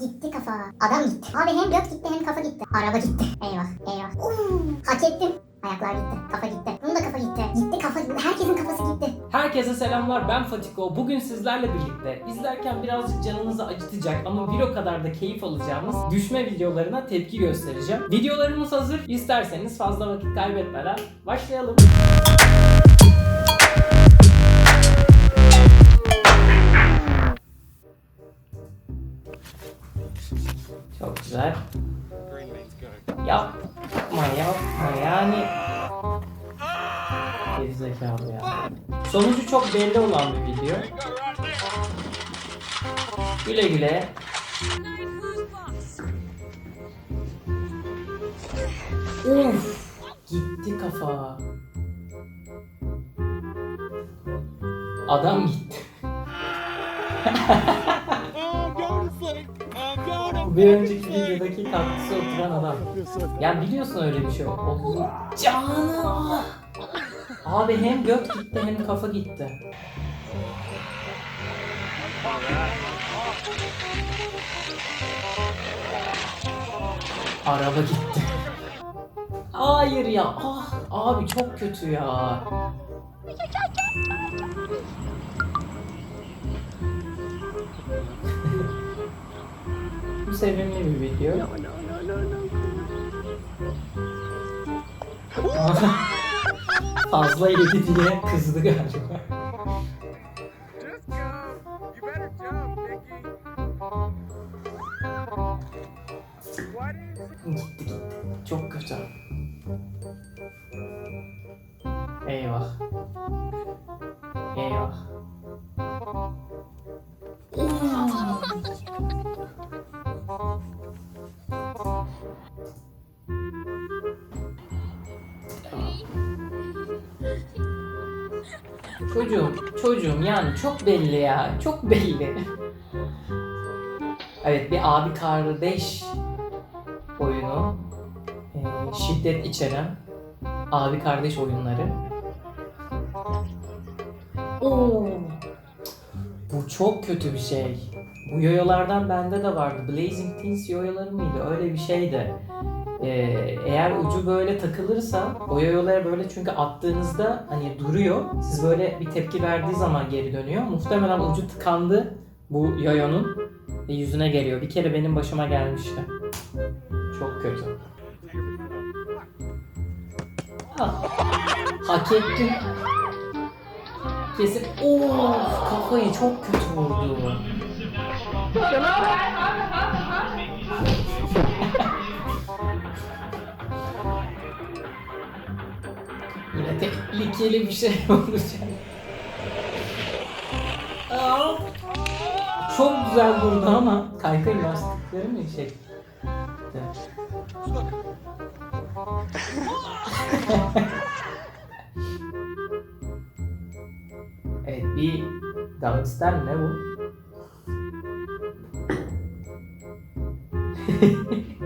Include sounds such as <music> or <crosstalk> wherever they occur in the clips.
Gitti kafa. Adam gitti. Abi hem göt gitti hem kafa gitti. Araba gitti. Eyvah eyvah. Uu, hak ettim. Ayaklar gitti. Kafa gitti. Bunun da kafa gitti. Gitti kafa gitti. Herkesin kafası gitti. Herkese selamlar ben Fatiko. Bugün sizlerle birlikte izlerken birazcık canınızı acıtacak ama bir o kadar da keyif alacağımız düşme videolarına tepki göstereceğim. Videolarımız hazır. İsterseniz fazla vakit kaybetmeden başlayalım. Sonucu çok belli olan bir video. Güle güle. Uf, gitti kafa. Adam gitti. <laughs> bir önceki videodaki katkısı oturan adam. Ya biliyorsun öyle bir şey oldu. Canı. Abi hem göt gitti hem kafa gitti. Araba gitti. Hayır ya. Ah, abi çok kötü ya. Bu sevimli bir video. <laughs> Fazla yedi diye kızdı galiba. Gitti gitti. Çok kötü. Eyvah. Eyvah. Çocuğum, yani çok belli ya, çok belli. Evet bir abi kardeş oyunu e, şiddet içeren abi kardeş oyunları. Oo. Bu çok kötü bir şey. Bu yoyolardan bende de vardı. Blazing Teens yoyoları mıydı? Öyle bir şeydi. Ee, eğer ucu böyle takılırsa o yoyolara böyle çünkü attığınızda hani duruyor. Siz böyle bir tepki verdiği zaman geri dönüyor. Muhtemelen ucu tıkandı bu yoyonun ve yüzüne geliyor. Bir kere benim başıma gelmişti. Çok kötü. Ah, hak ettin. Kesin. Of kafayı çok kötü vurdu. Tehlikeli bir şey <laughs> olacak. Çok güzel vurdu ama kaykay lastikleri mi şey? <laughs> evet bir gangster ne bu? <laughs>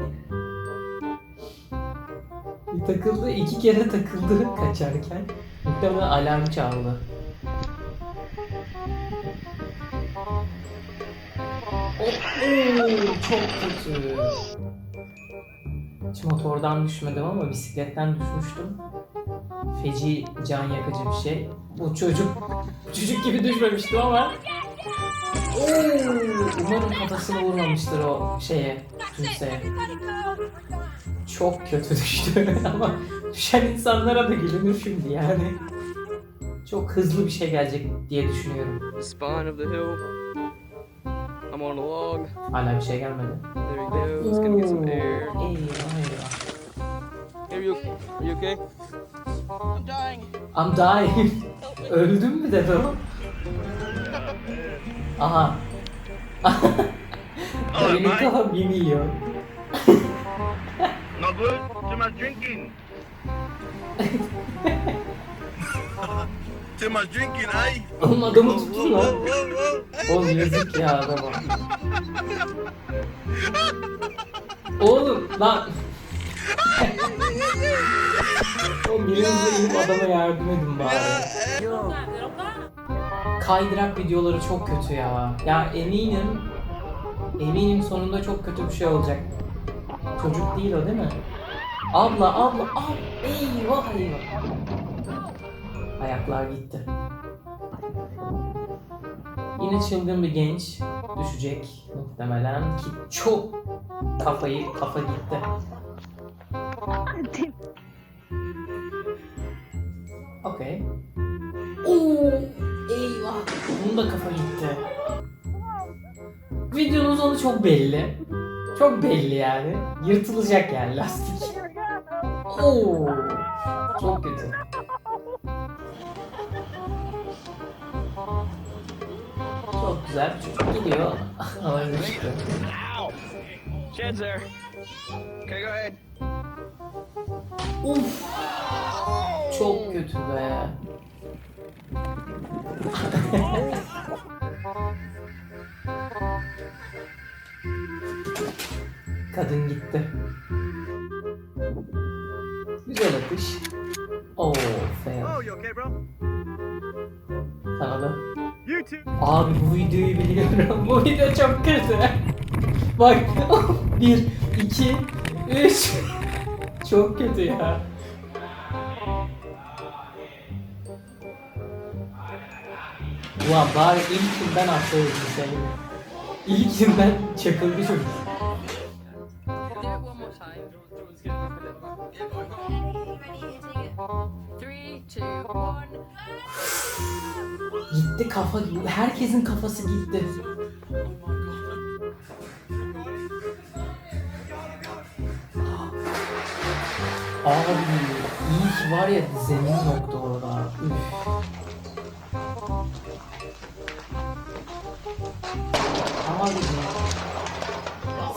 takıldı, iki kere takıldı <laughs> kaçarken. Muhtemelen alarm çaldı. Oo, çok kötü. Hiç motordan düşmedim ama bisikletten düşmüştüm. Feci can yakıcı bir şey. Bu çocuk çocuk gibi düşmemiştim ama. Oo, umarım kafasını vurmamıştır o şeye, kimseye. Çok kötü düştü <laughs> ama düşen insanlara da gülünür şimdi yani. Çok hızlı bir şey gelecek diye düşünüyorum. Spine of the hill. I'm on a log. Hala bir şey gelmedi. There we go. Let's gonna get some air. Eyvah eyvah. Are you, are you okay? I'm dying. <laughs> Öldüm mü dedi o? Aha. <laughs> Benim kafam 1 milyon. No good. Too much drinking. <laughs> Too much drinking, eh? Oğlum adamı tutun lan. Oğlum yazık ya adama. Oğlum lan. Oğlum birinize inip adama yardım edin bari. Kaydırak videoları çok kötü ya. Ya eminim Eminim sonunda çok kötü bir şey olacak. Çocuk değil o değil mi? Abla abla ab eyvah eyvah. Ayaklar gitti. Yine çılgın bir genç düşecek muhtemelen ki çok kafayı kafa gitti. Okey. Oo, eyvah. Bunun da kafa gitti. Videonun sonu çok belli. Çok belli yani. Yırtılacak yani lastik. Oo, çok kötü. Çok güzel. Çocuk gidiyor. <laughs> Shed's there. Okay, go ahead. Uf. Çok kötü be. <laughs> Kadın gitti. Güzel atış. Oo, fail. Sana da. Abi bu videoyu biliyorum. <laughs> bu video çok kötü. Bak. <laughs> bir, iki, üç. <laughs> çok kötü ya. Ulan bari ilkinden atlayalım seni. İlkinden çakıldı çocuk. Gitti kafa gibi. Herkesin kafası gitti. Abi iyi ki var ya zemin yoktu orada. Üf. Abi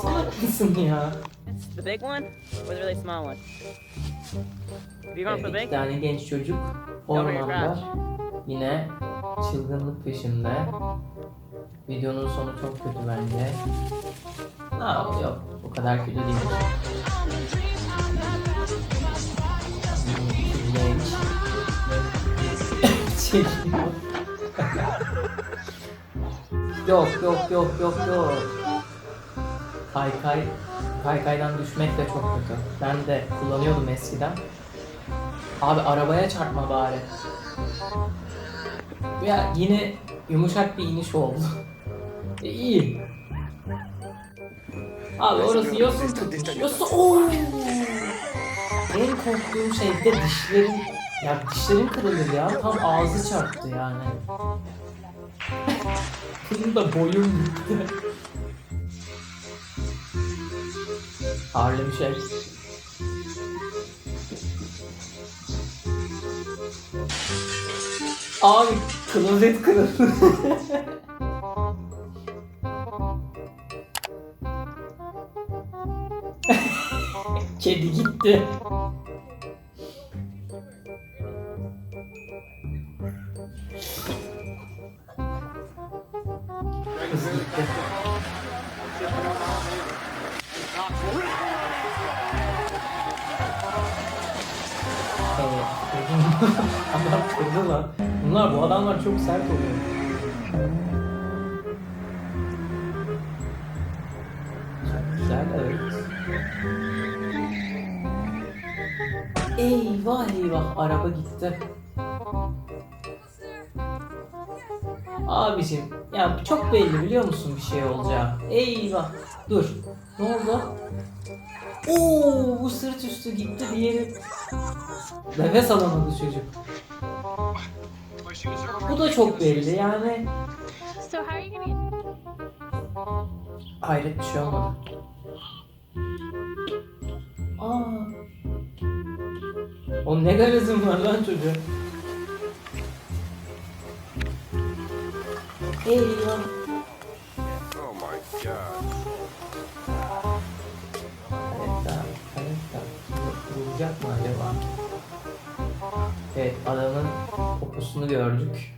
salak mısın ya? The big one or the really small one? Big? bir tane genç çocuk ormanda yine çılgınlık peşinde. Videonun sonu çok kötü bence. Ha, yok o kadar kötü değil. Yok yok yok yok yok. Kaykay, kaykaydan düşmek de çok kötü. Ben de kullanıyordum eskiden. Abi arabaya çarpma bari. Ya yine yumuşak bir iniş oldu. <laughs> E, iyi. Abi orası yosun tutmuş. Yosun. Oo! En korktuğum şey bir de dişlerim. Ya dişlerim kırılır ya. Tam ağzı çarptı yani. <laughs> Bunun da boyum gitti. Harlem şey. Abi klozet kırıldı. <laughs> Kedi gitti. Kız gitti. <laughs> Adam kırdı lan. Bunlar bu adamlar çok sert oluyor. Çok güzel evet. Eyvah eyvah araba gitti. Abicim ya çok belli biliyor musun bir şey olacağı. Eyvah. Dur. Ne oldu? Oo bu sırt üstü gitti diğeri. Nefes alamadı çocuk. Bu da çok belli yani. Hayret bir şey olmadı. Aa. O ne garezim var lan çocuğa. Eyvah. Oh my god. Karetta, karetta. Vuracak mı acaba? Evet, adamın kokusunu gördük.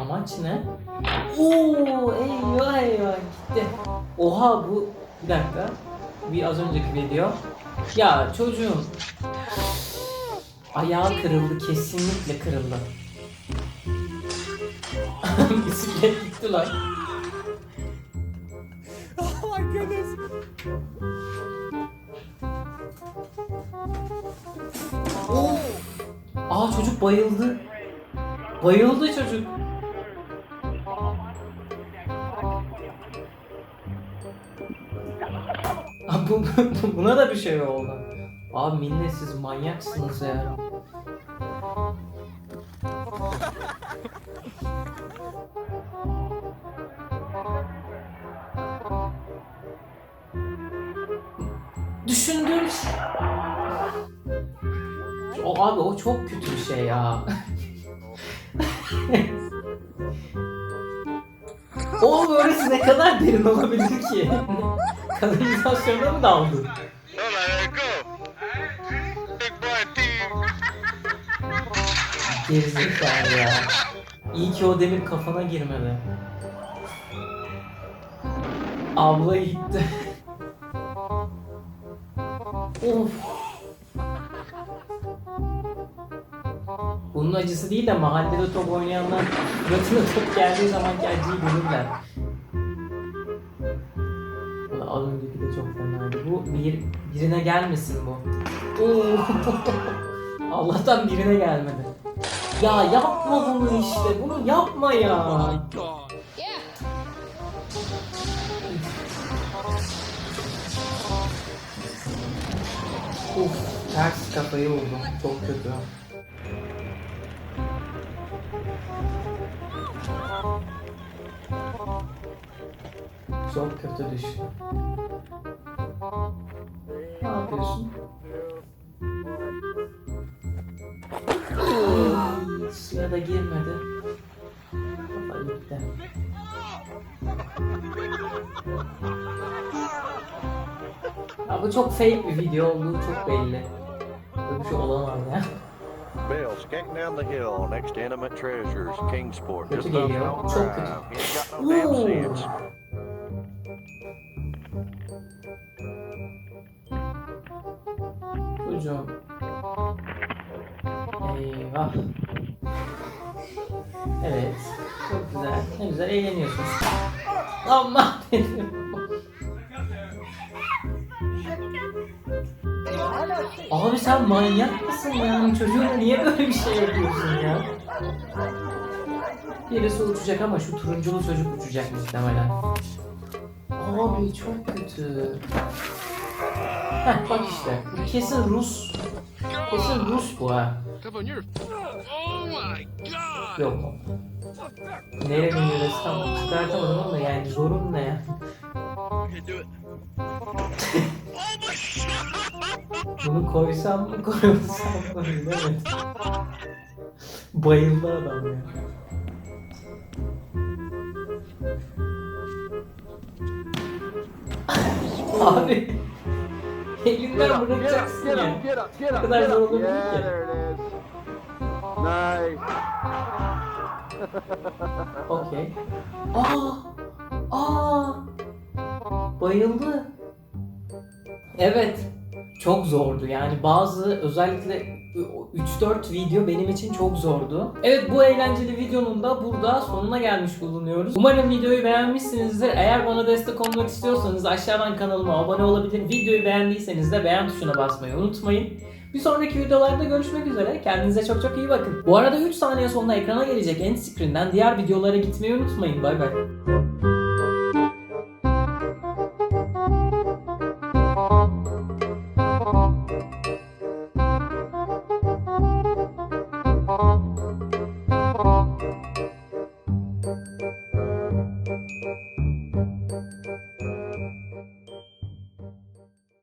Amaç ne? Oo, eyvah eyvah gitti. Oha bu bir dakika. Bir az önceki video. Ya çocuğum ayağı kırıldı kesinlikle kırıldı. <laughs> Bisiklet gitti lan. Oh my goodness. Aa çocuk bayıldı. Bayıldı çocuk. Aa, bu, bu- buna da bir şey oldu. Abi millet siz manyaksınız ya. Düşündüğüm şey- o abi o çok kötü bir şey ya. <laughs> o böylesi ne kadar derin olabilir ki? Kanalizasyona mı daldın? Gerizekalı ya. İyi ki o demir kafana girmedi. Abla gitti. of. Bunun acısı değil de mahallede top oynayanlar suratına top geldiği zaman acıyı görürler. Az önceki de çok fenaydı. Bu bir, birine gelmesin bu. <laughs> Allah'tan birine gelmedi. Ya yapma bunu işte. Bunu yapma ya. Uf, ters kafayı vurdum. Çok kötü. Çok kötü düştü. Ne yapıyorsun? Da girmedi. Kafa gitti. Ya bu çok fake bir video olduğu çok belli. Böyle bir şey olamaz ya. Bill, skating down the hill next to Intimate Treasures, Kingsport. Just up çok Drive. He ain't got no damn sense. Çocuğum. Eyvah. Evet. Çok güzel. Ne güzel eğleniyorsun. Aman dedim. Abi sen manyak mısın ya? Çocuğuna niye böyle bir şey yapıyorsun ya? Birisi uçacak ama şu turunculu çocuk uçacak muhtemelen. Abi çok kötü. Heh bak işte. Kesin Rus. Kesin Rus bu ha. Yok. Nerenin yöresi tam çıkartamadım ama yani zorun ne ya? Bunu koysam mı koymazsam mı bilemedim. Bayıldı adam ya. Abi. Elinden bırakacaksın ya. Ne kadar zor olabilir ki? Nice. Okey. Aa! Aa! Bayıldı. Evet. Çok zordu yani bazı özellikle 3-4 video benim için çok zordu. Evet bu eğlenceli videonun da burada sonuna gelmiş bulunuyoruz. Umarım videoyu beğenmişsinizdir. Eğer bana destek olmak istiyorsanız aşağıdan kanalıma abone olabilir. Videoyu beğendiyseniz de beğen tuşuna basmayı unutmayın. Bir sonraki videolarda görüşmek üzere. Kendinize çok çok iyi bakın. Bu arada 3 saniye sonra ekrana gelecek end screen'den diğer videolara gitmeyi unutmayın. Bay bay.